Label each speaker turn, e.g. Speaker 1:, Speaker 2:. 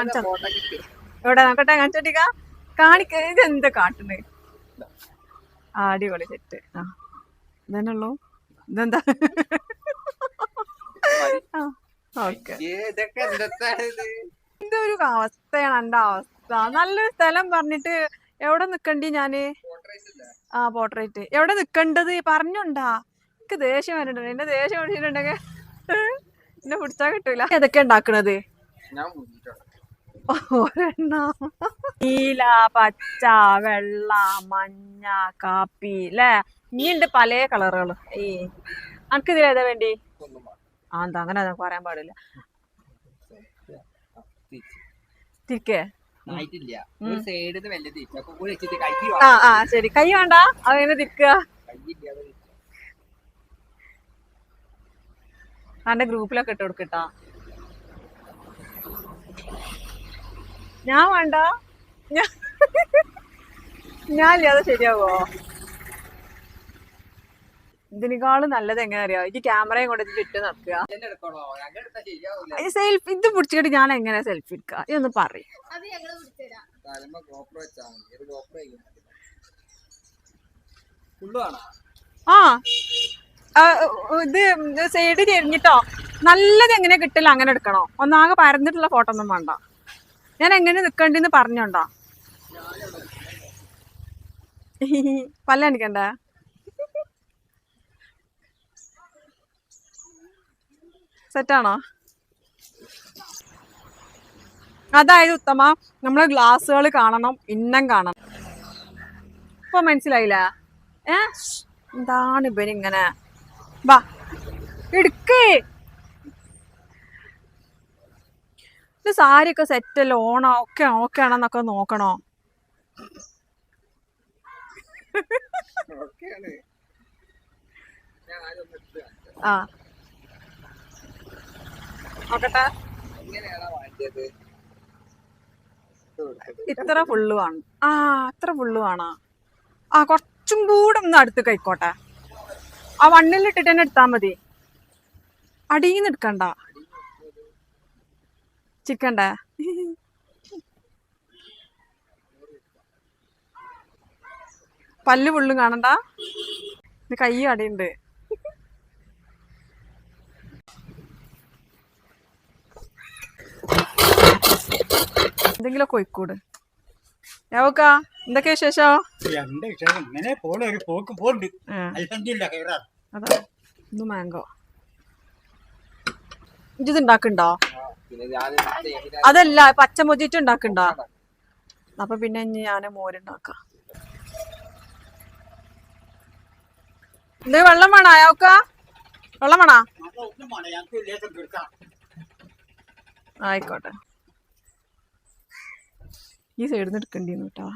Speaker 1: കാണിച്ചാ. എവിടെ നോക്കട്ടെ കാണിച്ചോട്ടിക്ക കാണിക്ക ഇത് എന്താ കാട്ടുന്നത് അടിപൊളി സെറ്റ്. ആ ഇതന്നെ ഉള്ളൂ. ഇതെന്താ? ഓക്കെ. എന്തൊരു അവസ്ഥയാണ് എന്റെ അവസ്ഥ. നല്ലൊരു സ്ഥലം പറഞ്ഞിട്ട് എവിടെ നിക്കണ്ടി ഞാൻ? ആ പോർട്രേറ്റ് എവിടെ നിക്കണ്ടത്? പറഞ്ഞുണ്ടാ. എനിക്ക് ദേഷ്യം വരണ്ടോ എന്റെ ദേഷ്യം പിടിച്ചിട്ടുണ്ടെങ്കിൽ എന്നെ പിടിച്ചാ കിട്ടൂല. ഏതൊക്കെ ഉണ്ടാക്കണത്? ഒരെണ്ണം. നീല പച്ച വെള്ള മഞ്ഞ കാപ്പി അല്ലേ ഇനിയുണ്ട് പല കളറുകൾ ഈ അനക്ക് ഇതിലേതാ വേണ്ടി? ആ എന്താ അങ്ങനെ പറയാൻ പാടില്ല. തിരിക്കേ.
Speaker 2: ആയിട്ടില്ല. ഒരു സൈഡിൽ വല്ല തിരിച്ചു അപ്പൊ കൂടി വെച്ചിട്ട് കൈ
Speaker 1: ആ ആ ശരി. കൈ വേണ്ട. അതെങ്ങനെ തിരിക്കുക
Speaker 2: കൈയില്ല
Speaker 1: ഗ്രൂപ്പിലൊക്കെ ഇട്ട് കൊടുക്കട്ടാ ഞാൻ വേണ്ട. ഞാൻ ഞാൻ ഇല്ലാതെ ശരിയാവോ? ഇതിനേക്കാളും നല്ലത് എങ്ങനെ അറിയാം എനിക്ക് ക്യാമറയും കൊണ്ട് ഇത് ചുറ്റും നടക്കുക. സെൽഫി ഇത് പിടിച്ചിട്ട് ഞാൻ എങ്ങനെ സെൽഫി എടുക്ക ഇതൊന്ന് പറയും. ആ, ഇത് സൈഡ് ചെരിഞ്ഞിട്ടോ നല്ലത് എങ്ങനെ കിട്ടില്ല അങ്ങനെ എടുക്കണോ? ഒന്നാകെ പരന്നിട്ടുള്ള ഫോട്ടോ ഒന്നും വേണ്ട. ഞാൻ എങ്ങനെ നിക്കണ്ടെന്ന് പറഞ്ഞോണ്ടോ? പല്ല അണിക്കണ്ട സെറ്റാണോ? അതായത് ഉത്തമ നമ്മളെ ഗ്ലാസ്സുകൾ കാണണം ഇന്നം കാണണം. ഇപ്പൊ മനസ്സിലായില്ല? ഏ? എന്താണ് ഇവനിങ്ങനെ? വാ എടുക്കേ. ഇത് സാരിയൊക്കെ സെറ്റല്ല ഓണോ ഒക്കെ ഓക്കെ ആണെന്നൊക്കെ നോക്കണോ? ആ. നോക്കട്ടെ. ഇത്ര ഫുള്ളു ആണ്. ആ ഇത്ര ഫുള്ളു ആണോ. ആ കുറച്ചും കൂടെ ഒന്ന് അടുത്ത് കഴിക്കോട്ടെ ആ വണ്ണിലിട്ടിട്ട് തന്നെ എടുത്താൽ മതി. അടിയിൽ നിന്ന് എടുക്കണ്ട. ചിക്കണ്ടേ പല്ല് പുള്ളും കാണണ്ട? ഇത് കൈ അടിയുണ്ട്. എന്തെങ്കിലുമൊക്കെ ഒഴിക്കൂട്. യാവക്ക എന്തൊക്കെയാ വിശേഷം?
Speaker 3: ഇങ്ങനെ പോണ ഒരു പോക്ക് പോണ്ട്.
Speaker 1: അതാ ഇത് മാങ്കോ ഇത് ഉണ്ടാക്കണ്ടോ? അതല്ല പച്ചമൊജിറ്റ് ഉണ്ടാക്കണ്ടോ? അപ്പൊ പിന്നെ ഞാൻ മോരുണ്ടാക്കാം ഇത് വെള്ളം വേണോ? അയാൾക്ക? വെള്ളം വേണോ? ആയിക്കോട്ടെ. ഈ സൈഡിൽ നിന്ന് എടുക്കണ്ടിന്ന് കേട്ടോ.